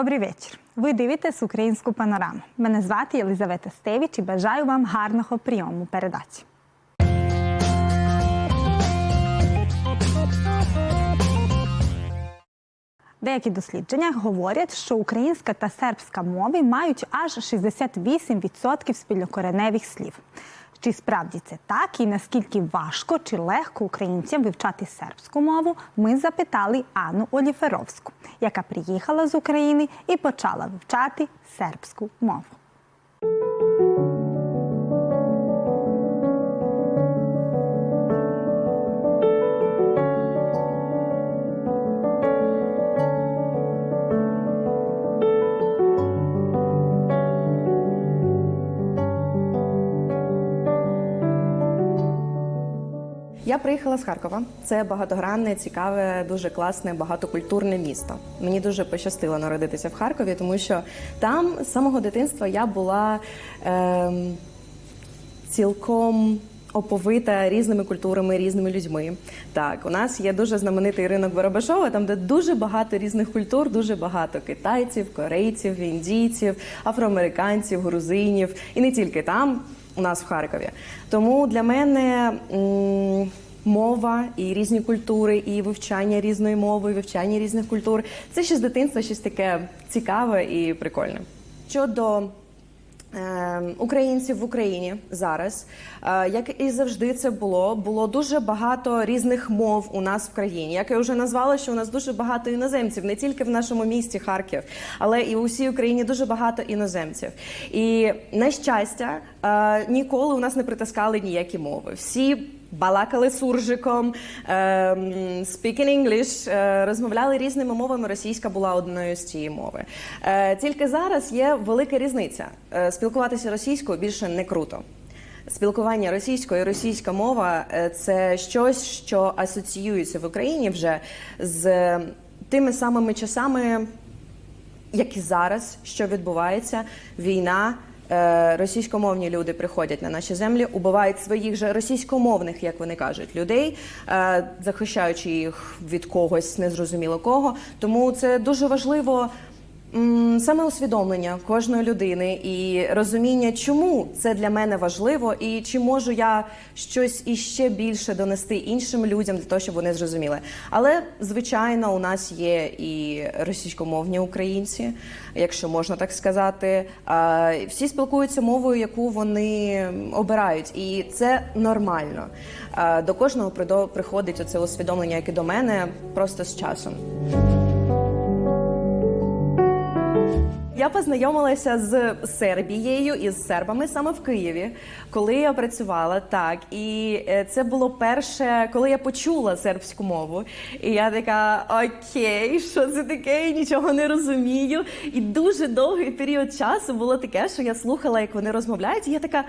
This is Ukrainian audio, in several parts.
Добрий вечір. Ви дивитесь українську панораму. Мене звати Єлизавета Стевіч і бажаю вам гарного прийому передачі. Деякі дослідження говорять, що українська та сербська мови мають аж 68% спільнокореневих слів. Чи справді це так і наскільки важко чи легко українцям вивчати сербську мову, ми запитали Анну Оліферовську, яка приїхала з України і почала вивчати сербську мову. Я приїхала з Харкова. Це багатогранне, цікаве, дуже класне, багатокультурне місто. Мені дуже пощастило народитися в Харкові, тому що там з самого дитинства я була ем, цілком оповита різними культурами, різними людьми. Так, у нас є дуже знаменитий ринок Барабашова, там де дуже багато різних культур, дуже багато китайців, корейців, індійців, афроамериканців, грузинів, і не тільки там. У нас в Харкові. Тому для мене мова і різні культури, і вивчання різної мови, і вивчання різних культур це ще з дитинства щось таке цікаве і прикольне. Щодо українців в Україні зараз, е, як і завжди це було, було дуже багато різних мов у нас в країні. Як я вже назвала, що у нас дуже багато іноземців, не тільки в нашому місті Харків, але і в усій Україні дуже багато іноземців. І на щастя, е, ніколи у нас не притискали ніякі мови. Всі балакали суржиком, ем, speaking English, е, розмовляли різними мовами. Російська була одною з цієї мови. Е, Тільки зараз є велика різниця. Е, Спілкуватися російською більше не круто. Спілкування російською і російська мова це щось, що асоціюється в Україні вже з тими самими часами, як і зараз, що відбувається, війна. Е, Російськомовні люди приходять на наші землі, убивають своїх же російськомовних, як вони кажуть, людей, е, захищаючи їх від когось незрозуміло кого. Тому це дуже важливо саме усвідомлення кожної людини і розуміння, чому це для мене важливо, і чи можу я щось іще більше донести іншим людям для того, щоб вони зрозуміли. Але звичайно, у нас є і російськомовні українці, якщо можна так сказати. Всі спілкуються мовою, яку вони обирають, і це нормально. До кожного приходить оце усвідомлення, як і до мене, просто з часом. Я познайомилася з Сербією і з сербами саме в Києві, коли я працювала так. І е, це було перше, коли я почула сербську мову. І я така: окей, що це таке? Я нічого не розумію. І дуже довгий період часу було таке, що я слухала, як вони розмовляють. І я така: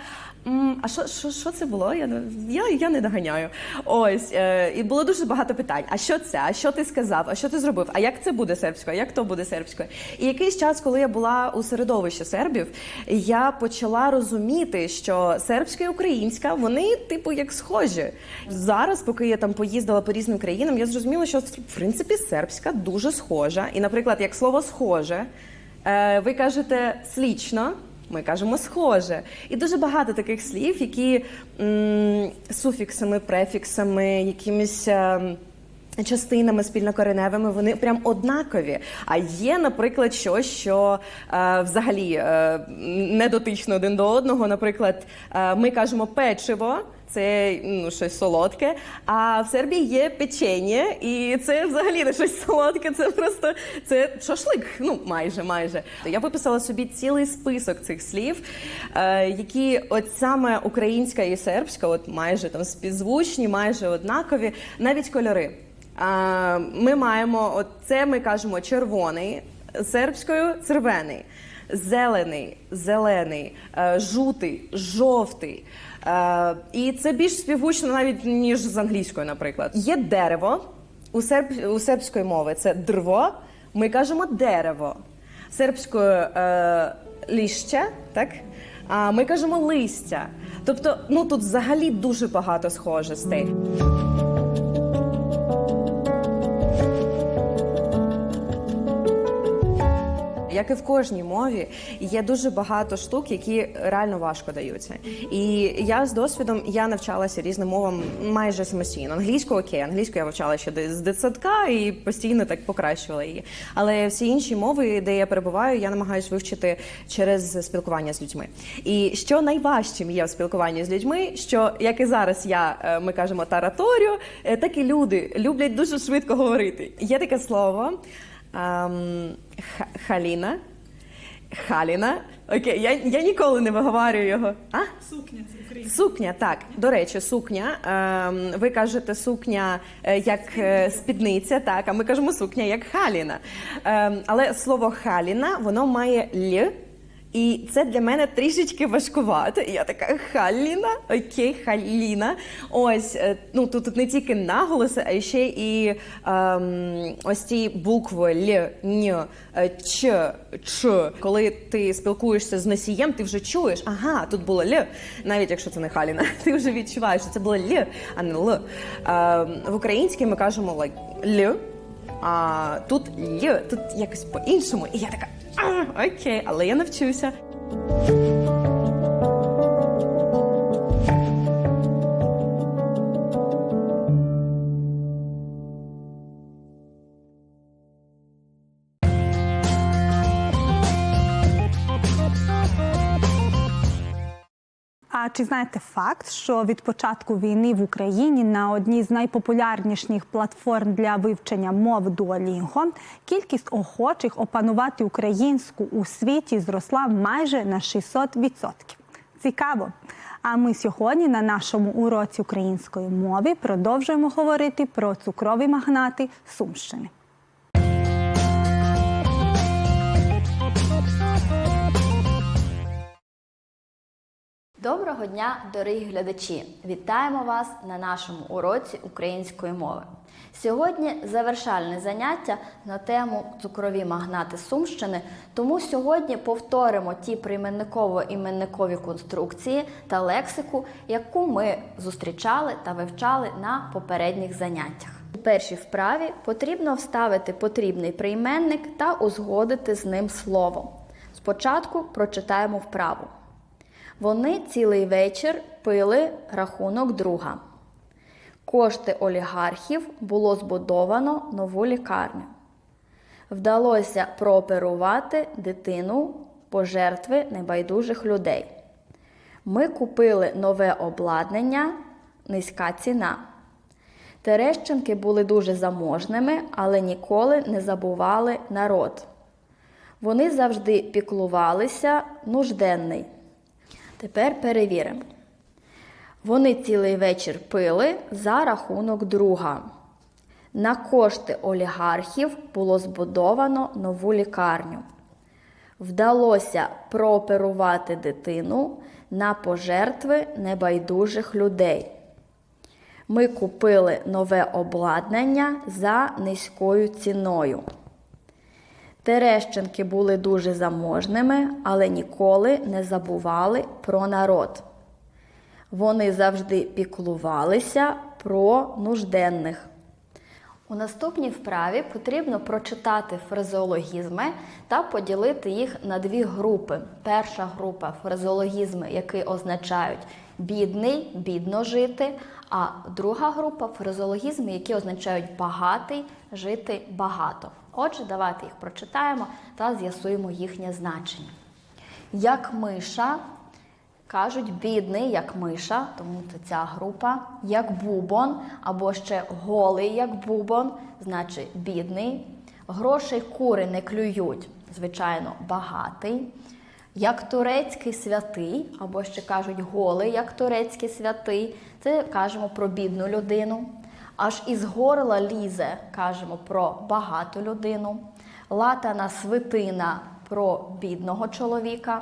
«М, а що, що, що це було? Я, я, я не доганяю. Ось е, і було дуже багато питань. А що це? А що ти сказав? А що ти зробив? А як це буде сербською? А як то буде сербською? І якийсь час, коли я була у середовищі сербів, я почала розуміти, що сербська і українська вони, типу, як схожі. Зараз, поки я там поїздила по різним країнам, я зрозуміла, що в принципі сербська дуже схожа. І, наприклад, як слово схоже, е, ви кажете слічно. Ми кажемо схоже. І дуже багато таких слів, які м, суфіксами, префіксами, якимись. ем, Частинами спільнокореневими вони прям однакові. А є, наприклад, щось, що е, взагалі е, не дотично один до одного. Наприклад, е, ми кажемо печиво, це ну, щось солодке. А в Сербії є печення, і це взагалі не щось солодке. Це просто це шашлик. Ну майже, майже. Я виписала собі цілий список цих слів, е, які от саме українська і сербська, от майже там співзвучні, майже однакові, навіть кольори. Ми маємо от це ми кажемо червоний, сербською червений, зелений, зелений, е, жутий, жовтий. Е, І це більш співгучно навіть ніж з англійською, наприклад. Є дерево у серб у сербської мови. Це дрво. Ми кажемо дерево. Сербською е, ліще, так? А ми кажемо листя. Тобто, ну тут взагалі дуже багато схожостей. Як і в кожній мові, є дуже багато штук, які реально важко даються. І я з досвідом я навчалася різним мовам майже самостійно. Англійську окей, англійську я вивчала ще з дитсадка і постійно так покращувала її. Але всі інші мови, де я перебуваю, я намагаюся вивчити через спілкування з людьми. І що найважчим є в спілкуванні з людьми, що як і зараз я е, ми кажемо тараторю, е, так і люди люблять дуже швидко говорити. Є таке слово. Ем, Халіна. Халіна. Окей, я, я ніколи не виговорюю його. А? Сукня це українська. Сукня, так. До речі, сукня. Ем, ви кажете сукня е, як е, спідниця, так, а ми кажемо сукня як халіна. Ем, але слово халіна воно має л. І це для мене трішечки важкувато. Я така халіна, окей, халіна. Ось е, ну тут, тут не тільки наголоси, а ще і ем, ось ці букви Л, Н, е, Ч, Ч. Коли ти спілкуєшся з носієм, ти вже чуєш, ага, тут було Л, навіть якщо це не халіна, ти вже відчуваєш, що це було Л, а не Л. Ем, в українській ми кажемо Л. А тут Л, тут якось по-іншому. І я така, а, окей, але я навчуся. Чи знаєте факт, що від початку війни в Україні на одній з найпопулярніших платформ для вивчення мов Duolingo кількість охочих опанувати українську у світі зросла майже на 600%. Цікаво. А ми сьогодні на нашому уроці української мови продовжуємо говорити про цукрові магнати Сумщини. Доброго дня, дорогі глядачі! Вітаємо вас на нашому уроці української мови. Сьогодні завершальне заняття на тему цукрові магнати Сумщини, тому сьогодні повторимо ті прийменниково-іменникові конструкції та лексику, яку ми зустрічали та вивчали на попередніх заняттях. У першій вправі потрібно вставити потрібний прийменник та узгодити з ним слово. Спочатку прочитаємо вправу. Вони цілий вечір пили рахунок друга. Кошти олігархів було збудовано нову лікарню. Вдалося прооперувати дитину пожертви небайдужих людей. Ми купили нове обладнання, низька ціна. Терещенки були дуже заможними, але ніколи не забували народ. Вони завжди піклувалися нужденний. Тепер перевіримо. Вони цілий вечір пили за рахунок друга. На кошти олігархів було збудовано нову лікарню. Вдалося прооперувати дитину на пожертви небайдужих людей. Ми купили нове обладнання за низькою ціною. Терещенки були дуже заможними, але ніколи не забували про народ. Вони завжди піклувалися про нужденних. У наступній вправі потрібно прочитати фразеологізми та поділити їх на дві групи. Перша група фразеологізми, які означають бідний, бідно жити, а друга група фразеологізми, які означають багатий, жити багато. Отже, давайте їх прочитаємо та з'ясуємо їхнє значення. Як миша, кажуть бідний, як миша, тому це ця група, як бубон, або ще голий, як бубон, значить бідний. Грошей кури не клюють, звичайно, багатий. Як турецький святий, або ще кажуть голий, як турецький святий, це кажемо про бідну людину. Аж із горла лізе, кажемо про багату людину. Латана свитина про бідного чоловіка.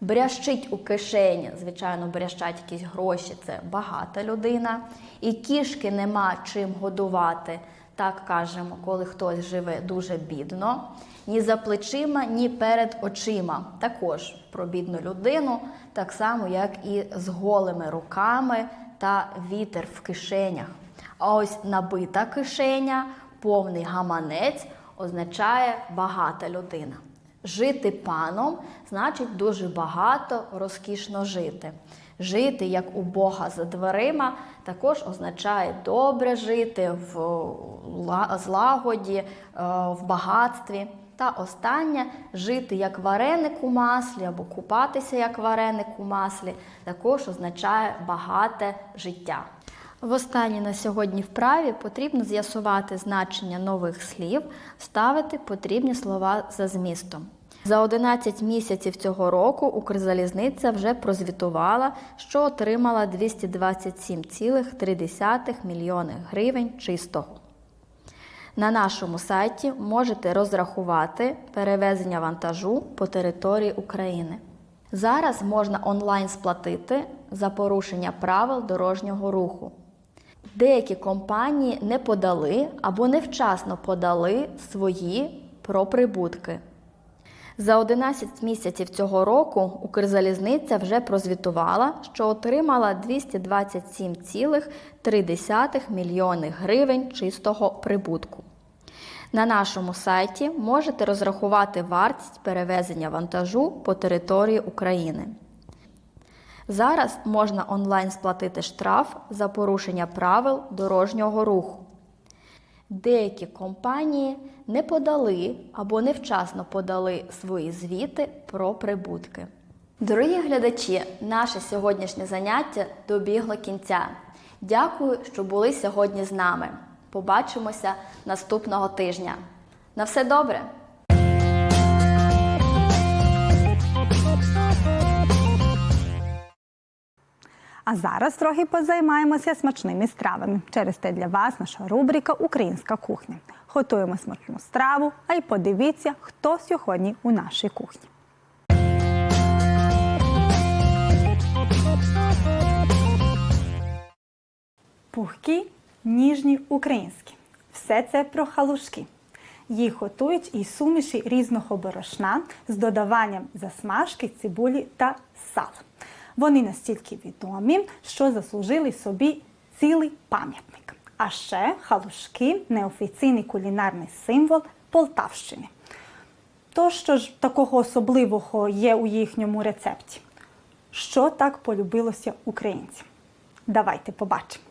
Брящить у кишені, звичайно, брящать якісь гроші, це багата людина. І кішки нема чим годувати. Так кажемо, коли хтось живе дуже бідно. Ні за плечима, ні перед очима. Також про бідну людину, так само, як і з голими руками та вітер в кишенях. А ось набита кишеня, повний гаманець означає багата людина. Жити паном значить дуже багато розкішно жити. Жити як у Бога за дверима також означає добре жити в злагоді, е, в багатстві. Та останнє жити як вареник у маслі або купатися як вареник у маслі також означає багате життя. В останній на сьогодні вправі потрібно з'ясувати значення нових слів, ставити потрібні слова за змістом. За 11 місяців цього року Укрзалізниця вже прозвітувала, що отримала 227,3 мільйони гривень чистого. На нашому сайті можете розрахувати перевезення вантажу по території України. Зараз можна онлайн сплатити за порушення правил дорожнього руху. Деякі компанії не подали або невчасно подали свої про прибутки. За 11 місяців цього року Укрзалізниця вже прозвітувала, що отримала 227,3 мільйони гривень чистого прибутку. На нашому сайті можете розрахувати вартість перевезення вантажу по території України. Зараз можна онлайн сплатити штраф за порушення правил дорожнього руху. Деякі компанії не подали або невчасно подали свої звіти про прибутки. Дорогі глядачі, наше сьогоднішнє заняття добігло кінця. Дякую, що були сьогодні з нами. Побачимося наступного тижня. На все добре! А зараз трохи позаймаємося смачними стравами. Через те для вас наша рубрика Українська кухня. Готуємо смачну страву, а й подивіться, хто сьогодні у нашій кухні. Пухкі, ніжні українські. Все це про халушки. Їх готують із суміші різного борошна з додаванням засмажки, цибулі та сала. Вони настільки відомі, що заслужили собі цілий пам'ятник. А ще халушки неофіційний кулінарний символ Полтавщини. То, що ж такого особливого є у їхньому рецепті? Що так полюбилося українцям? Давайте побачимо.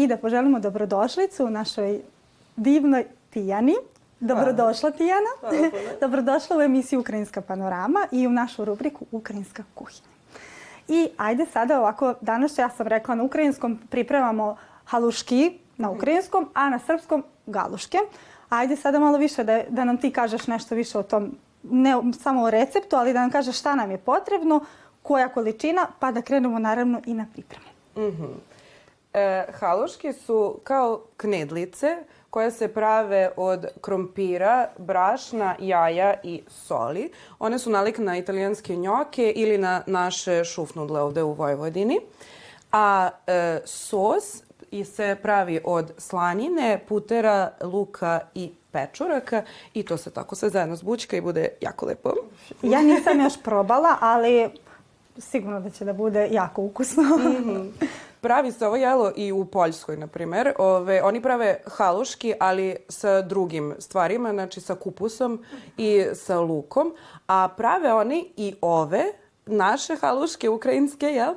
I da poželimo dobrodošlicu u našoj divnoj Tijani. Dobrodošla Tijana. Dobrodošla u emisiju Ukrajinska panorama i u našu rubriku Ukrajinska kuhinja. I ajde sada ovako, danas ja sam rekla na ukrajinskom pripremamo haluški na ukrajinskom, a na srpskom galuške. Ajde sada malo više da, da nam ti kažeš nešto više o tom, ne samo o receptu, ali da nam kažeš šta nam je potrebno, koja količina, pa da krenemo naravno i na pripremu. E, haluški su kao knedlice koje se prave od krompira, brašna, jaja i soli. One su nalik na italijanske njoke ili na naše šufnudle ovde u Vojvodini. A e, sos i se pravi od slanine, putera, luka i pečuraka i to se tako sve zajedno zbućka i bude jako lepo. Ja nisam još probala, ali sigurno da će da bude jako ukusno. Pravi se ovo jelo i u Poljskoj, na primer. Ove, oni prave haluški, ali sa drugim stvarima, znači sa kupusom i sa lukom. A prave oni i ove naše haluške, ukrajinske, jel?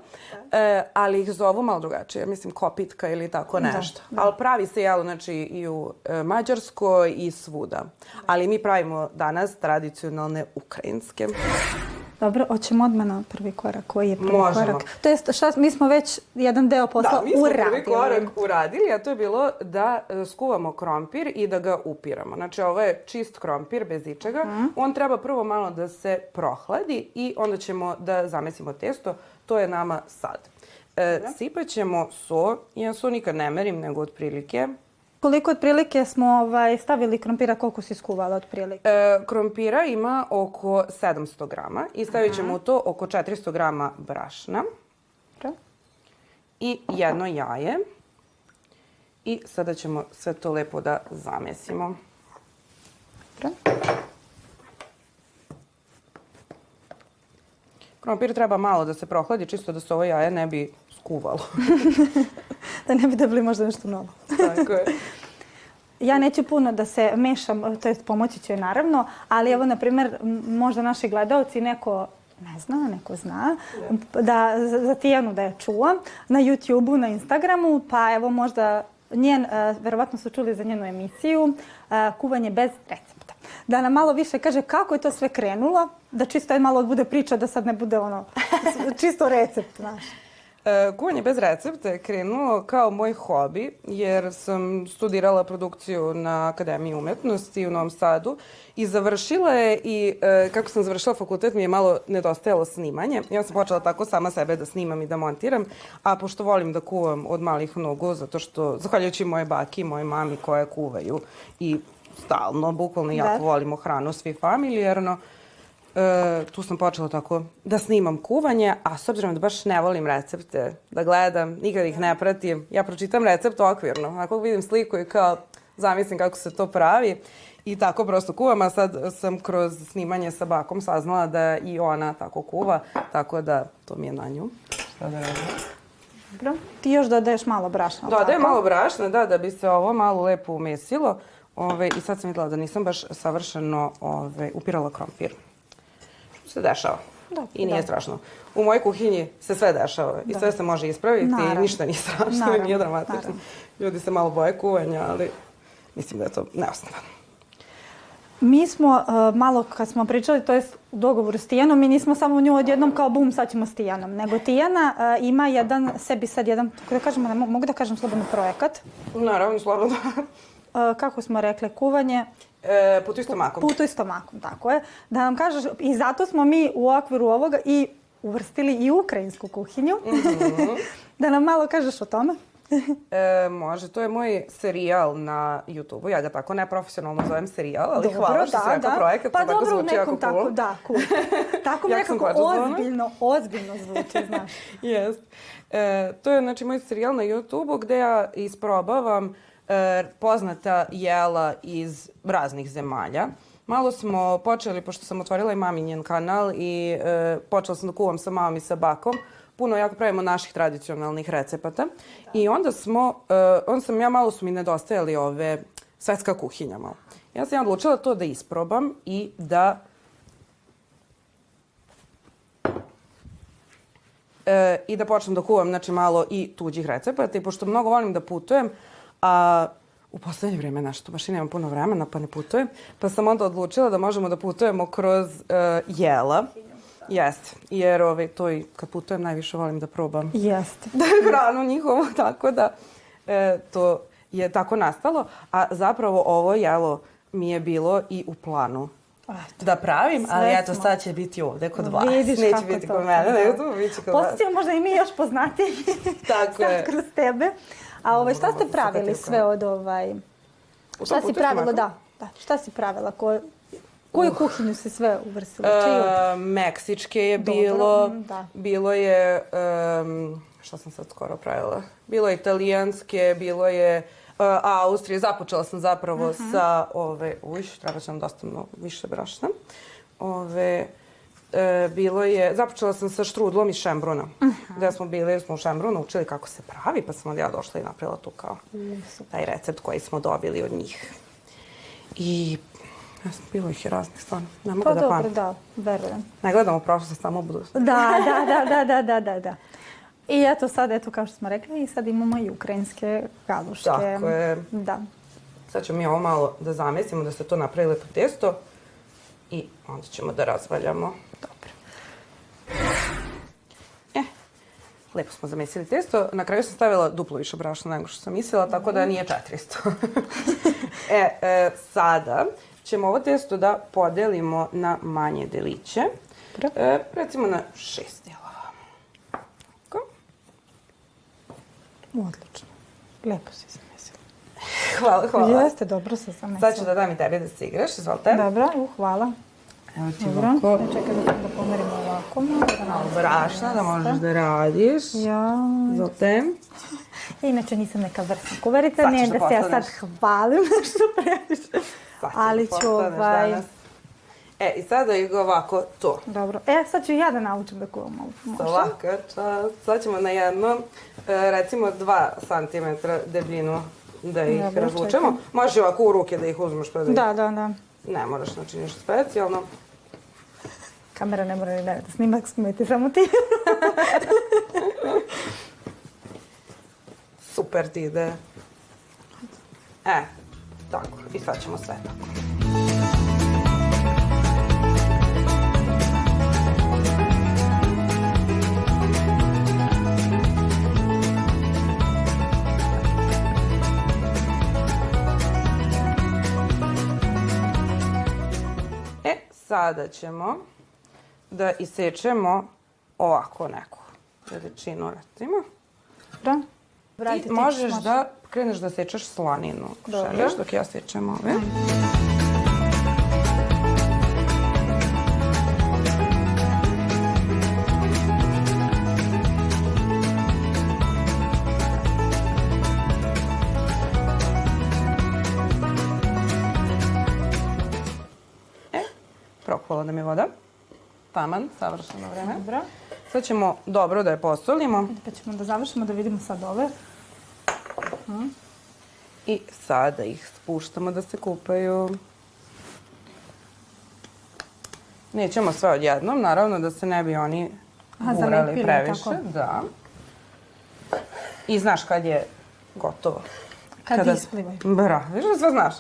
E, ali ih zovu malo drugačije. Mislim, kopitka ili tako nešto. Ali pravi se jelo, znači, i u e, Mađarskoj i svuda. Ali mi pravimo danas tradicionalne ukrajinske. Dobro, hoćemo odmah na prvi korak. Koji je prvi Možemo. korak? To jest, šta, mi smo već jedan deo posla Da, mi smo uradili. prvi korak uradili, a to je bilo da e, skuvamo krompir i da ga upiramo. Znači, ovo je čist krompir bez ičega. On treba prvo malo da se prohladi i onda ćemo da zamesimo testo. To je nama sad. E, sipat ćemo so. Ja so nikad ne merim, nego otprilike. Koliko otprilike smo ovaj, stavili krompira, koliko si skuvala otprilike? E, krompira ima oko 700 grama i stavit ćemo u to oko 400 grama brašna Dobro. i jedno jaje. I sada ćemo sve to lepo da zamesimo. Dobro. Krompir treba malo da se prohladi, čisto da se ovo jaje ne bi skuvalo. Da ne bi dobili možda nešto novo. Tako je. Ja neću puno da se mešam, to jest pomoći ću joj naravno, ali evo, na primjer, možda naši gledalci neko ne zna, neko zna, da za Tijanu da je čuo na YouTube-u, na Instagramu, pa evo možda njen, e, verovatno su čuli za njenu emisiju, e, kuvanje bez recepta. Da nam malo više kaže kako je to sve krenulo, da čisto malo bude priča, da sad ne bude ono, čisto recept, znaš. E, kuvanje bez recepta je krenulo kao moj hobi, jer sam studirala produkciju na Akademiji umetnosti u Novom Sadu i završila je i e, kako sam završila fakultet mi je malo nedostajalo snimanje. Onda sam počela tako sama sebe da snimam i da montiram, a pošto volim da kuvam od malih nogu, zato što, zahvaljujući moje baki i moje mami koje kuvaju i stalno, bukvalno jako Da. volimo hranu svi familijarno, E, tu sam počela tako da snimam kuvanje, a s obzirom da baš ne volim recepte, da gledam, nikad ih ne pratim, ja pročitam recept okvirno, ako vidim sliku i kao zamislim kako se to pravi i tako prosto kuvam, a sad sam kroz snimanje sa bakom saznala da i ona tako kuva, tako da to mi je na nju. Šta da radim? Dobro. Ti još dodaješ malo brašna. Dodajem malo brašna, da, da bi se ovo malo lepo umesilo. Ove, I sad sam videla da nisam baš savršeno ove, upirala krompir. Se dešava. Da, I nije da. strašno. U mojoj kuhinji se sve dešava i Da. sve se može ispraviti Naravno. i ništa nije strašno i Naravno, nije dramatično. naravno. Ljudi se malo boje kuvanja, ali mislim da je to neosnovano. Mi smo uh, malo kad smo pričali, to je u dogovoru s Tijanom, mi nismo samo nju odjednom kao bum, sad ćemo s Tijanom, nego Tijana uh, ima jedan, sebi sad jedan, kako da kažemo, ne mo- mogu da kažem slobodno projekat. Naravno, slobodno. Uh, kako smo rekle, kuvanje, E, putuj stomakom. putuj stomakom, tako je. Da nam kažeš, i zato smo mi u okviru ovoga i uvrstili i ukrajinsku kuhinju. da nam malo kažeš o tome. E, može, to je moj serijal na YouTube-u. Ja ga tako neprofesionalno zovem serijal, ali Dobro, hvala što si rekao projekat, Pa to dobro, u zvuči nekom jako tako, da, cool. Tako mi nekako ozbiljno, ozbiljno zvuči, znaš. Jest. E, to je znači moj serijal na YouTube-u gde ja isprobavam e, poznata jela iz raznih zemalja. Malo smo počeli, pošto sam otvorila i mami njen kanal i e, počela sam da kuvam sa mamom i sa bakom. Puno jako pravimo naših tradicionalnih recepata. I onda smo, e, onda sam ja malo su mi nedostajali ove svetska kuhinja malo. Ja sam ja odlučila to da isprobam i da e, i da počnem da kuvam znači, malo i tuđih recepata i pošto mnogo volim da putujem, a u poslednje vrijeme nešto baš i nemam puno vremena pa ne putujem, pa sam onda odlučila da možemo da putujemo kroz e, jela. Jeste, jer ovaj, to i kad putujem najviše volim da probam Jeste. da je hranu njihovu, tako da e, to je tako nastalo. A zapravo ovo jelo mi je bilo i u planu Eto. da pravim, ali eto smo. sad će biti ovde kod vas. Vidiš Neće kako biti to kod mene, da. nego tu biće kod vas. Postaćemo možda i mi još poznatiji Tako sad je. kroz tebe. A ovaj, šta ste Možda pravili sve od ovaj... Šta si pravila, da, da. Šta si pravila? Ko, koju kuhinju si sve uvrstila? Čiju? E, Meksičke je Dobro, bilo, mm, da. bilo je, um, šta sam sad skoro pravila, bilo je italijanske, bilo je uh, Austrije, započela sam zapravo Mhm. sa, ove, uj, treba će nam dosta mnogo više brašna, ove, e, bilo je, započela sam sa štrudlom iz Šembruna, Mhm. gde smo bili, smo u Šembrunu učili kako se pravi, pa sam onda ja došla i napravila tu kao taj recept koji smo dobili od njih. I ja sam, bilo ih je raznih stvarno, ne mogu Pa da dobro, pamtim. da, verujem. Ne gledamo prošlost, samo budućnost. Da, da, da, da, da, da, da, da. I eto sad, eto kao što smo rekli, i sad imamo i ukrajinske galuške. Tako je. Da. Sad ćemo mi ovo malo da zamesimo, da se to napravi lepo testo i onda ćemo da razvaljamo. Dobro. E, lepo smo zamesili testo. Na kraju sam stavila duplo više brašna nego što sam mislila, tako da nije 400. e, e, sada ćemo ovo testo da podelimo na manje deliće. E, recimo na šest delova. Tako. Odlično. Lepo si zamesila. hvala, hvala. Jeste, dobro se sam Sad ću da dam i tebi da se igraš, izvolite. Dobro, u, hvala. Evo ti Dobro, ovako. Ne, čekaj da, da pomerimo ovako. malo, da brašna da možeš da radiš. Ja, Izvolite. Ja inače nisam neka vrsna kuvarica, Sad ne da da se ja sad hvalim nešto previše. Ćeš Ali da ću ovaj... danas. E, i sada ih ovako to. Dobro. E, sad ću ja da naučim da kuvam ovo. Može? Svaka čast. Sad ćemo na jedno, e, recimo 2 cm debljinu da ih Dobro, razvučemo. čekaj. Možeš ovako u ruke da ih uzmeš pa da ih... Da, da, da. Ne moraš, znači ništa specijalno. Kamera ne mora ni da snimak snimati, samo ti. Super ti ide. E, tako. I sad ćemo sve tako. E, sada ćemo da isečemo ovako neku veličinu, recimo. Dobro. Ti Vratiti možeš može. da kreneš da sečeš slaninu. Dobro. Želiš, dok ja sečem ove. E, prokuvala nam je voda. Taman, savršeno vreme. Dobro. Sad ćemo dobro da je posolimo. Pa ćemo da završimo da vidimo sad ove. I sada ih spuštamo da se kupaju. Nećemo sve odjednom, naravno da se ne bi oni Aha, gurali previše. tako. Da. I znaš kad je gotovo. Kad isplivaju. Bra, viš da sve znaš?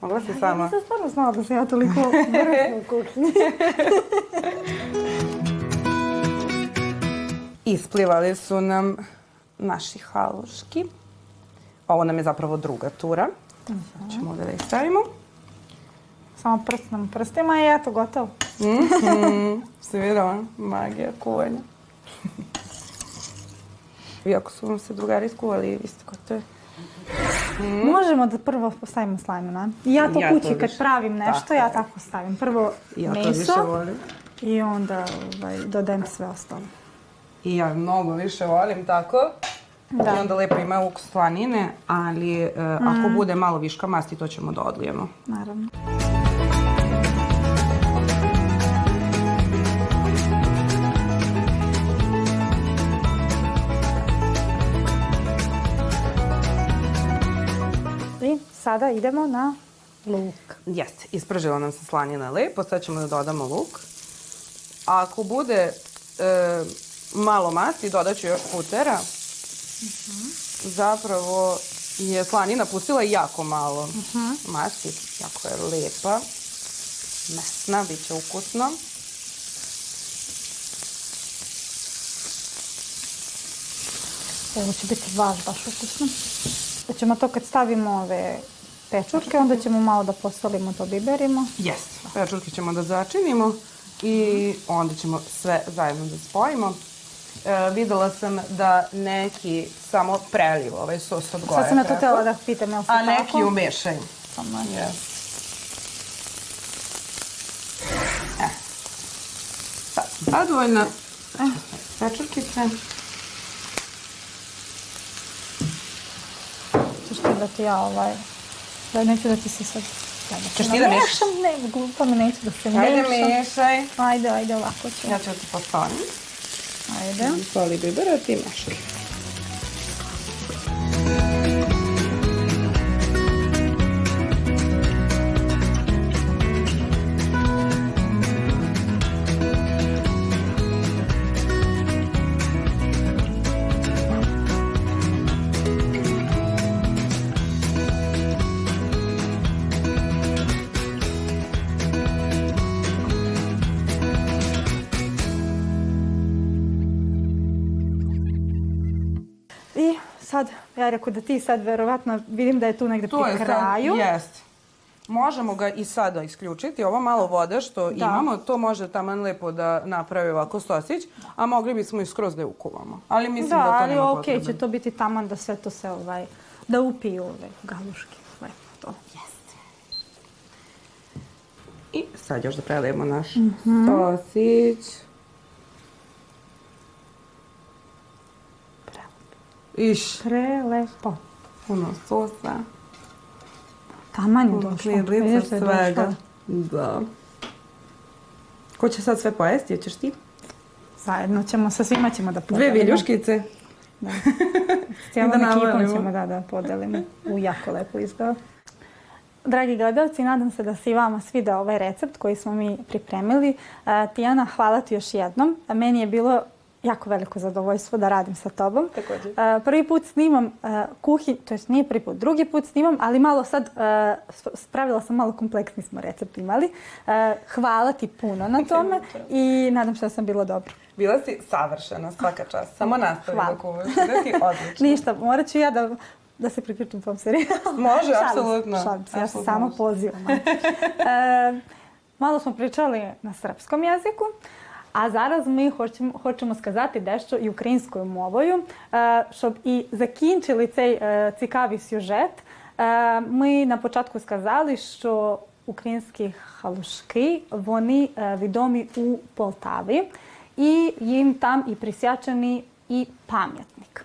Mogla si Ja sama. nisam stvarno znala da se ja toliko vrsna u kuhinji. Isplivali su nam naši haluški. Ovo nam je zapravo druga tura. Sad ćemo ovdje da ih stavimo. Samo prst nam prstima i eto, gotovo. Si vidjela? Magija kuvanja. Iako su vam se drugari skuvali, vi ste gotovi. Možemo da prvo postavimo slajmu, na? Ja to Ja to kući kad pravim nešto, Tako ja tako stavim. Prvo Ja to više meso volim. i onda ovaj, dodajem sve ostalo. I ja mnogo više volim tako. Da. I onda lepo ima ukus slanine, ali e, ako bude malo viška masti, to ćemo da odlijemo. Naravno. Sada idemo na luk. Jeste, ispržila nam se slanina lepo, sad ćemo da dodamo luk. A ako bude e, malo masti, dodat ću još putera. Zapravo je slanina pustila jako malo masti, jako je lepa, mesna, bit će ukusno. Ovo će biti baš, baš ukusno. Da ćemo to kad stavimo ove pečurke, onda ćemo malo da posolimo to biberimo. Jeste, pečurke ćemo da začinimo i onda ćemo sve zajedno da spojimo. E, videla sam da neki samo preliju ovaj sos od goja Sad sam ja to htjela da pitam, jel se A tako? neki umešaju. Samo Yes. E. Sad sam zadovoljna. Pečurkice. Ćeš ti da ti ja ovaj... Da neću da ti se sad... Da Ćeš ti da namešam, Ne, glupa mi neću da se Ajde mešam. mešaj. Ajde, ajde, ovako ću. Ja ću ti postavim. Ajde. Soli bibera, ti mešaj. I sad, ja rekao da ti sad verovatno vidim da je tu negde tu pri je kraju. Sad, jest. Možemo ga i sada isključiti. Ovo malo vode što da. imamo, to može taman lepo da napravi ovako sosić, a mogli bismo i skroz da je ukuvamo. Ali mislim da, da to ali nema okay, potrebe. će to biti taman da sve to se ovaj, da upiju ove galuške. Lepo to. Jeste. I sad još da prelijemo naš mm -hmm. sosić. Iš, Prelepo. puno sosa. Taman je Puno došlo. je svega. Da. Ko će sad sve pojesti? Hoćeš ti? Zajedno ćemo, sa svima ćemo da Dve podelimo. viljuškice. Da. S cijelom da ekipom ćemo da, da podelimo. U jako lepo izgleda. Dragi gledalci, nadam se da se i vama svidao ovaj recept koji smo mi pripremili. E, Tijana, hvala ti još jednom. Meni je bilo jako veliko zadovoljstvo da radim sa tobom. Također. E, prvi put snimam uh, kuhinj, to jest nije prvi put, drugi put snimam, ali malo sad, sp- spravila sam malo kompleksni smo recept imali. Hvala ti puno na tome i nadam se da sam bilo dobro. Bila si savršena svaka čast. Samo nastavi da kuvaš. Da ti odlično. Ništa, morat ću ja da, da se priključim tom serijalu. Može, apsolutno. šalim se, ja se samo pozivam. e, malo smo pričali na srpskom jeziku, а зараз ми хочемо, хочемо сказати дещо і українською мовою, е, щоб і закінчили цей е, цікавий сюжет. Е, Ми на початку сказали, що українські халушки вони відомі у Полтаві, і їм там і присвячений і пам'ятник.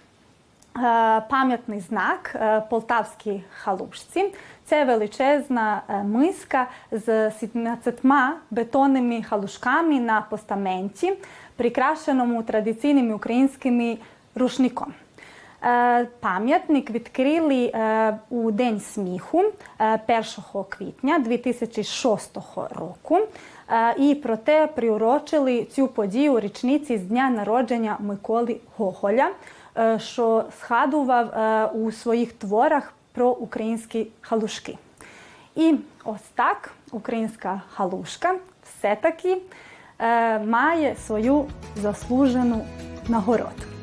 Е, Пам'ятний знак е, полтавській халушці. Це величезна е, миска з 17 бетонними халушками на постаменті, прикрашеному традиційними українськими рушником. Пам'ятник відкрили у День сміху е, 1 квітня 2006 року. І проте приурочили цю подію річниці з дня народження Миколи Гоголя, що згадував е, у своїх творах про українські халушки. І ось так українська халушка все-таки е, має свою заслужену нагороду.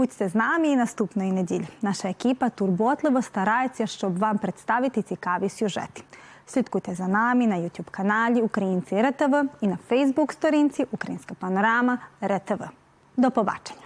Будьте з нами і наступної неділі. Наша екіпа турботливо старається, щоб вам представити цікаві сюжети. Слідкуйте за нами на YouTube каналі Українці РТВ і на Фейсбук сторінці Українська панорама РТВ. До побачення!